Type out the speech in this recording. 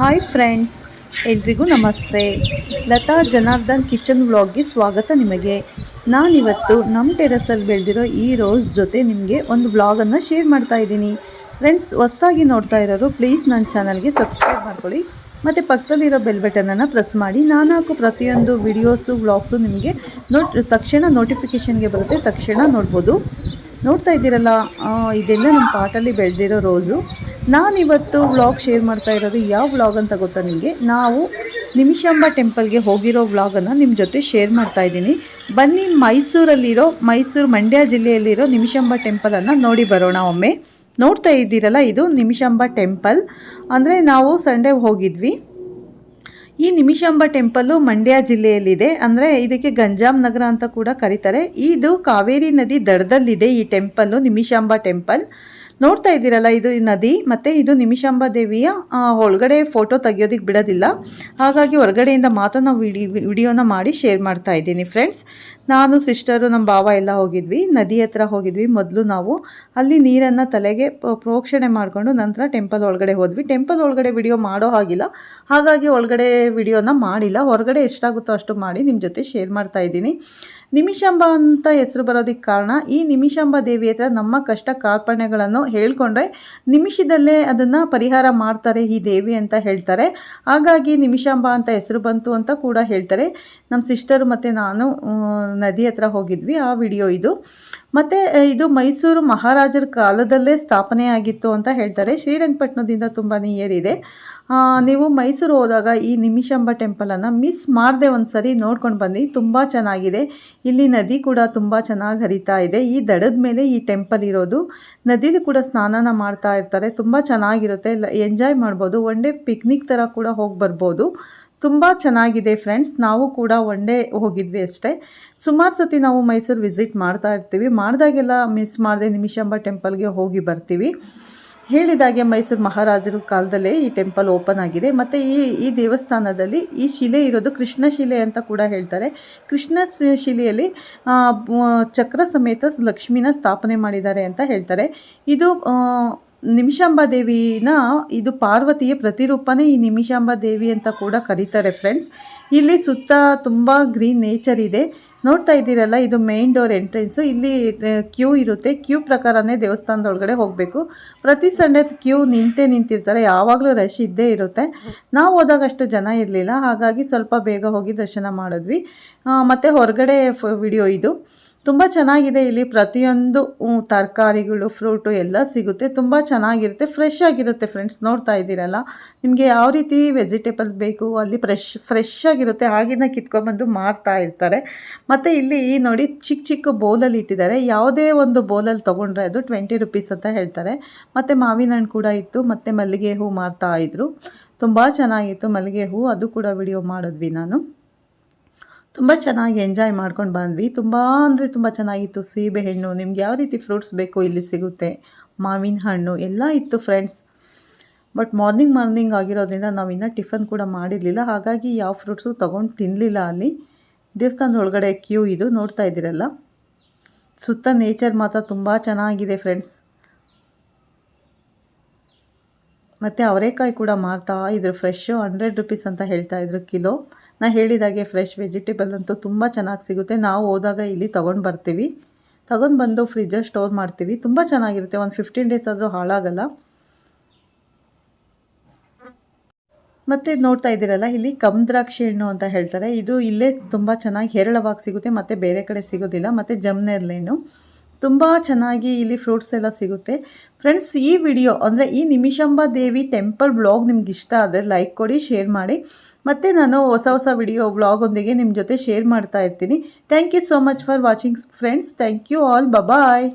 Hi friends ಎಲ್ರಿಗೂ ನಮಸ್ತೆ. Lata Janardhan kitchen ವ್ಲಾಗ್ಗೆ ಸ್ವಾಗತ ನಿಮಗೆ. ನಾನಿವತ್ತು ನಮ್ಮ ಟೆರಸಲ್ಲಿ ಬೆಳೆದಿರೋ ಈ ರೋಸ್ ಜೊತೆ ನಿಮಗೆ ಒಂದು ವ್ಲಾಗನ್ನು ಶೇರ್ ಮಾಡ್ತಾ ಇದ್ದೀನಿ. ಫ್ರೆಂಡ್ಸ್ ಹೊಸ್ದಾಗಿ ನೋಡ್ತಾ ಇರೋರು ಪ್ಲೀಸ್ ನನ್ನ ಚಾನಲ್ಗೆ ಸಬ್ಸ್ಕ್ರೈಬ್ ಮಾಡ್ಕೊಳ್ಳಿ. ಮತ್ತು ಪಕ್ಕದಲ್ಲಿರೋ ಬೆಲ್ ಬಟನನ್ನು ಪ್ರೆಸ್ ಮಾಡಿ. ನಾನು ಹಾಕೋ ಪ್ರತಿಯೊಂದು ವಿಡಿಯೋಸು ವ್ಲಾಗ್ಸು ನಿಮಗೆ ನೋಟ್ ತಕ್ಷಣ ನೋಟಿಫಿಕೇಷನ್ಗೆ ಬರುತ್ತೆ, ತಕ್ಷಣ ನೋಡ್ಬೋದು. ನೋಡ್ತಾ ಇದ್ದೀರಲ್ಲ ಇದೆಲ್ಲ ನಮ್ಮ ಪಾಟಲ್ಲಿ ಬೆಳೆದಿರೋ ರೋಸು. ನಾನಿವತ್ತು ವ್ಲಾಗ್ ಶೇರ್ ಮಾಡ್ತಾ ಇರೋದು ಯಾವ ವ್ಲಾಗ್ ಅಂತ ಗೊತ್ತಾ ನಿಮಗೆ? ನಾವು ನಿಮಿಷಾಂಬ ಟೆಂಪಲ್ಗೆ ಹೋಗಿರೋ ವ್ಲಾಗನ್ನು ನಿಮ್ಮ ಜೊತೆ ಶೇರ್ ಮಾಡ್ತಾ ಇದ್ದೀನಿ. ಬನ್ನಿ ಮೈಸೂರಲ್ಲಿರೋ, ಮೈಸೂರು ಮಂಡ್ಯ ಜಿಲ್ಲೆಯಲ್ಲಿರೋ ನಿಮಿಷಾಂಬ ಟೆಂಪಲನ್ನು ನೋಡಿ ಬರೋಣ ಒಮ್ಮೆ. ನೋಡ್ತಾ ಇದ್ದೀರಲ್ಲ, ಇದು ನಿಮಿಷಾಂಬ ಟೆಂಪಲ್ ಅಂದರೆ ನಾವು ಸಂಡೇ ಹೋಗಿದ್ವಿ. ಈ ನಿಮಿಷಾಂಬ ಟೆಂಪಲ್ಲು ಮಂಡ್ಯ ಜಿಲ್ಲೆಯಲ್ಲಿದೆ. ಅಂದರೆ ಇದಕ್ಕೆ ಗಂಜಾಮ್ ನಗರ ಅಂತ ಕೂಡ ಕರೀತಾರೆ. ಇದು ಕಾವೇರಿ ನದಿ ದಡದಲ್ಲಿದೆ ಈ ಟೆಂಪಲ್ಲು ನಿಮಿಷಾಂಬ ಟೆಂಪಲ್ ನೋಡ್ತಾ ಇದ್ದೀರಲ್ಲ, ಇದು ನದಿ, ಮತ್ತು ಇದು ನಿಮಿಷಾಂಬ ದೇವಿಯ ಒಳಗಡೆ ಫೋಟೋ ತೆಗಿಯೋದಕ್ಕೆ ಬಿಡೋದಿಲ್ಲ. ಹಾಗಾಗಿ ಹೊರಗಡೆಯಿಂದ ಮಾತ್ರ ನಾವು ವಿಡಿ, ವಿಡಿಯೋನ ಮಾಡಿ ಶೇರ್ ಮಾಡ್ತಾ ಇದ್ದೀನಿ ಫ್ರೆಂಡ್ಸ್ ನಾನು ಸಿಸ್ಟರು ನಮ್ಮ ಭಾವ ಎಲ್ಲ ಹೋಗಿದ್ವಿ. ನದಿ ಹತ್ರ ಹೋಗಿದ್ವಿ. ಮೊದಲು ನಾವು ಅಲ್ಲಿ ನೀರನ್ನು ತಲೆಗೆ ಪ್ರೋಕ್ಷಣೆ ಮಾಡಿಕೊಂಡು ನಂತರ ಟೆಂಪಲ್ ಒಳಗಡೆ ಹೋದ್ವಿ. ಟೆಂಪಲ್ ಒಳಗಡೆ ವಿಡಿಯೋ ಮಾಡೋ ಹಾಗಿಲ್ಲ. ಹಾಗಾಗಿ ಒಳಗಡೆ ವಿಡಿಯೋನ ಮಾಡಿಲ್ಲ. ಹೊರಗಡೆ ಎಷ್ಟಾಗುತ್ತೋ ಅಷ್ಟು ಮಾಡಿ ನಿಮ್ಮ ಜೊತೆ ಶೇರ್ ಮಾಡ್ತಾ ಇದ್ದೀನಿ. ನಿಮಿಷಾಂಬ ಅಂತ ಹೆಸರು ಬರೋದಕ್ಕೆ ಕಾರಣ ಈ ನಿಮಿಷಾಂಬ ದೇವಿ ಹತ್ರ ನಮ್ಮ ಕಷ್ಟ ಕಾರ್ಪಣ್ಯಗಳನ್ನು ಹೇಳ್ಕೊಂಡ್ರೆ ನಿಮಿಷದಲ್ಲೇ ಅದನ್ನು ಪರಿಹಾರ ಮಾಡ್ತಾರೆ ಈ ದೇವಿ ಅಂತ ಹೇಳ್ತಾರೆ. ಹಾಗಾಗಿ ನಿಮಿಷಾಂಬ ಅಂತ ಹೆಸರು ಬಂತು ಅಂತ ಕೂಡ ಹೇಳ್ತಾರೆ. ನಮ್ಮ ಸಿಸ್ಟರು ಮತ್ತು ನಾನು ನದಿ ಹತ್ರ ಹೋಗಿದ್ವಿ ಆ ವಿಡಿಯೋ ಇದು. ಮತ್ತು ಇದು ಮೈಸೂರು ಮಹಾರಾಜರ ಕಾಲದಲ್ಲೇ ಸ್ಥಾಪನೆ ಆಗಿತ್ತು ಅಂತ ಹೇಳ್ತಾರೆ. ಶ್ರೀರಂಗಪಟ್ಟಣದಿಂದ ತುಂಬ ಇದೆ. ನೀವು ಮೈಸೂರು ಹೋದಾಗ ಈ ನಿಮಿಷಾಂಬ ಟೆಂಪಲನ್ನು ಮಿಸ್ ಮಾಡದೆ ಒಂದು ಸರಿ ನೋಡ್ಕೊಂಡು ಬನ್ನಿ. ತುಂಬ ಚೆನ್ನಾಗಿದೆ. ಇಲ್ಲಿ ನದಿ ಕೂಡ ತುಂಬ ಚೆನ್ನಾಗಿ ಹರಿತಾ ಇದೆ. ಈ ದಡದ ಮೇಲೆ ಈ ಟೆಂಪಲ್ ಇರೋದು, ನದಿಲಿ ಕೂಡ ಸ್ನಾನನ ಮಾಡ್ತಾ ಇರ್ತಾರೆ. ತುಂಬ ಚೆನ್ನಾಗಿರುತ್ತೆ. ಎಂಜಾಯ್ ಮಾಡ್ಬೋದು. ಒನ್ ಡೇ ಪಿಕ್ನಿಕ್ ಥರ ಕೂಡ ಹೋಗಿ ಬರ್ಬೋದು. ತುಂಬ ಚೆನ್ನಾಗಿದೆ ಫ್ರೆಂಡ್ಸ್ ನಾವು ಕೂಡ ಒನ್ ಡೇ ಹೋಗಿದ್ವಿ ಅಷ್ಟೇ. ಸುಮಾರು ಸತಿ ನಾವು ಮೈಸೂರು ವಿಸಿಟ್ ಮಾಡ್ತಾ ಇರ್ತೀವಿ. ಮಾಡಿದಾಗೆಲ್ಲ ಮಿಸ್ ಮಾಡದೆ ನಿಮಿಷಾಂಬ ಟೆಂಪಲ್ಗೆ ಹೋಗಿ ಬರ್ತೀವಿ. ಹೇಳಿದಾಗೆ ಮೈಸೂರು ಮಹಾರಾಜರ ಕಾಲದಲ್ಲೇ ಈ ಟೆಂಪಲ್ ಓಪನ್ ಆಗಿದೆ. ಮತ್ತು ಈ ಈ ದೇವಸ್ಥಾನದಲ್ಲಿ ಈ ಶಿಲೆ ಇರೋದು ಕೃಷ್ಣ ಶಿಲೆ ಅಂತ ಕೂಡ ಹೇಳ್ತಾರೆ. ಕೃಷ್ಣ ಶಿಲೆಯಲ್ಲಿ ಚಕ್ರ ಸಮೇತ ಲಕ್ಷ್ಮಿನ ಸ್ಥಾಪನೆ ಮಾಡಿದ್ದಾರೆ ಅಂತ ಹೇಳ್ತಾರೆ. ಇದು ನಿಮಿಷಾಂಬ ದೇವಿನ, ಇದು ಪಾರ್ವತಿಯ ಪ್ರತಿರೂಪನೇ ಈ ನಿಮಿಷಾಂಬ ದೇವಿ ಅಂತ ಕೂಡ ಕರೀತಾರೆ ಫ್ರೆಂಡ್ಸ್ ಇಲ್ಲಿ ಸುತ್ತ ತುಂಬ ಗ್ರೀನ್ ನೇಚರ್ ಇದೆ. ನೋಡ್ತಾ ಇದ್ದೀರಲ್ಲ, ಇದು ಮೇನ್ ಡೋರ್ ಎಂಟ್ರೆನ್ಸು ಇಲ್ಲಿ ಕ್ಯೂ ಇರುತ್ತೆ. ಕ್ಯೂ ಪ್ರಕಾರನೇ ದೇವಸ್ಥಾನದ ಒಳಗಡೆ ಹೋಗಬೇಕು. ಪ್ರತಿ ಸಂಡೇ ಕ್ಯೂ ನಿಂತೇ ನಿಂತಿರ್ತಾರೆ. ಯಾವಾಗಲೂ ರಶ್ ಇದ್ದೇ ಇರುತ್ತೆ. ನಾವು ಹೋದಾಗ ಅಷ್ಟು ಜನ ಇರಲಿಲ್ಲ. ಹಾಗಾಗಿ ಸ್ವಲ್ಪ ಬೇಗ ಹೋಗಿ ದರ್ಶನ ಮಾಡಿದ್ವಿ. ಮತ್ತು ಹೊರಗಡೆ ವಿಡಿಯೋ ಇದು. ತುಂಬ ಚೆನ್ನಾಗಿದೆ ಇಲ್ಲಿ ಪ್ರತಿಯೊಂದು ತರಕಾರಿಗಳು ಫ್ರೂಟು ಎಲ್ಲ ಸಿಗುತ್ತೆ. ತುಂಬ ಚೆನ್ನಾಗಿರುತ್ತೆ ಫ್ರೆಶ್ ಆಗಿರುತ್ತೆ ಫ್ರೆಂಡ್ಸ್ ನೋಡ್ತಾ ಇದ್ದೀರಲ್ಲ? ನಿಮಗೆ ಯಾವ ರೀತಿ ವೆಜಿಟೇಬಲ್ ಬೇಕು, ಅಲ್ಲಿ ಫ್ರೆಶ್ ಫ್ರೆಶ್ ಆಗಿರುತ್ತೆ ಆಗಿನ ಕಿತ್ಕೊಂಡ್ಬಂದು ಮಾರ್ತಾ ಇರ್ತಾರೆ. ಮತ್ತು ಇಲ್ಲಿ ನೋಡಿ, ಚಿಕ್ಕ ಚಿಕ್ಕ ಬೌಲಲ್ಲಿ ಇಟ್ಟಿದ್ದಾರೆ. ಯಾವುದೇ ಒಂದು ಬೌಲಲ್ಲಿ ತೊಗೊಂಡ್ರೆ ಅದು ಟ್ವೆಂಟಿ ರುಪೀಸ್ ಅಂತ ಹೇಳ್ತಾರೆ. ಮತ್ತು ಮಾವಿನ ಹಣ್ಣು ಕೂಡ ಇತ್ತು, ಮತ್ತು ಮಲ್ಲಿಗೆ ಹೂ ಮಾರ್ತಾ ಇದ್ದರು ತುಂಬ ಚೆನ್ನಾಗಿತ್ತು ಮಲ್ಲಿಗೆ ಹೂ, ಅದು ಕೂಡ ವಿಡಿಯೋ ಮಾಡಿದ್ವಿ ನಾನು. ತುಂಬ ಚೆನ್ನಾಗಿ ಎಂಜಾಯ್ ಮಾಡ್ಕೊಂಡು ಬಂದ್ವಿ. ತುಂಬ ಅಂದರೆ ತುಂಬ ಚೆನ್ನಾಗಿತ್ತು ಸೀಬೆ ಹಣ್ಣು. ನಿಮ್ಗೆ ಯಾವ ರೀತಿ ಫ್ರೂಟ್ಸ್ ಬೇಕು ಇಲ್ಲಿ ಸಿಗುತ್ತೆ. ಮಾವಿನ ಹಣ್ಣು ಎಲ್ಲ ಇತ್ತು ಫ್ರೆಂಡ್ಸ್ ಬಟ್ ಮಾರ್ನಿಂಗ್ ಮಾರ್ನಿಂಗ್ ಆಗಿರೋದ್ರಿಂದ ನಾವು ಇನ್ನೂ ಟಿಫನ್ ಕೂಡ ಮಾಡಿರಲಿಲ್ಲ. ಹಾಗಾಗಿ ಯಾವ ಫ್ರೂಟ್ಸು ತೊಗೊಂಡು ತಿನ್ನಲಿಲ್ಲ ಅಲ್ಲಿ. ದೇವಸ್ಥಾನದ ಒಳಗಡೆ ಕ್ಯೂ ಇದು ನೋಡ್ತಾ ಇದ್ದೀರಲ್ಲ. ಸುತ್ತ ನೇಚರ್ ಮಾತ್ರ ತುಂಬ ಚೆನ್ನಾಗಿದೆ ಫ್ರೆಂಡ್ಸ್ ಮತ್ತು ಅವರೇಕಾಯಿ ಕೂಡ ಮಾರ್ತಾ ಇದ್ರು. ಫ್ರೆಶ್ಶು ಹಂಡ್ರೆಡ್ ರುಪೀಸ್ ಅಂತ ಹೇಳ್ತಾ ಇದ್ರು ಕಿಲೋ ನಾ ಹೇಳಿದಾಗೆ ಫ್ರೆಶ್ ವೆಜಿಟೇಬಲ್ ಅಂತೂ ತುಂಬ ಚೆನ್ನಾಗಿ ಸಿಗುತ್ತೆ. ನಾವು ಹೋದಾಗ ಇಲ್ಲಿ ತೊಗೊಂಡು ಬರ್ತೀವಿ. ತೊಗೊಂಡು ಬಂದು ಫ್ರಿಜ್ಜಲ್ಲಿ ಸ್ಟೋರ್ ಮಾಡ್ತೀವಿ. ತುಂಬ ಚೆನ್ನಾಗಿರುತ್ತೆ. ಒಂದು ಫಿಫ್ಟೀನ್ ಡೇಸ್ ಆದರೂ ಹಾಳಾಗಲ್ಲ. ಮತ್ತು ನೋಡ್ತಾ ಇದ್ದೀರಲ್ಲ, ಇಲ್ಲಿ ಕಮ್ದ್ರಾಕ್ಷಿ ಹಣ್ಣು ಅಂತ ಹೇಳ್ತಾರೆ. ಇದು ಇಲ್ಲೇ ತುಂಬ ಚೆನ್ನಾಗಿ ಹೇರಳವಾಗಿ ಸಿಗುತ್ತೆ. ಮತ್ತು ಬೇರೆ ಕಡೆ ಸಿಗೋದಿಲ್ಲ. ಮತ್ತು ಜಮ್ನೇರ್ಲೆ ಹಣ್ಣು. ತುಂಬ ಚೆನ್ನಾಗಿ ಇಲ್ಲಿ ಫ್ರೂಟ್ಸ್ ಎಲ್ಲ ಸಿಗುತ್ತೆ. ಫ್ರೆಂಡ್ಸ್ ಈ ವಿಡಿಯೋ ಅಂದರೆ ಈ ನಿಮಿಷಾಂಬ ದೇವಿ ಟೆಂಪಲ್ ಬ್ಲಾಗ್ ನಿಮ್ಗೆ ಇಷ್ಟ ಆದರೆ ಲೈಕ್ ಕೊಡಿ ಶೇರ್ ಮಾಡಿ. ಮತ್ತು ನಾನು ಹೊಸ ಹೊಸ ವಿಡಿಯೋ ಬ್ಲಾಗೊಂದಿಗೆ ನಿಮ್ಮ ಜೊತೆ ಶೇರ್ ಮಾಡ್ತಾ ಇರ್ತೀನಿ. Thank you so much for watching friends thank you all bye bye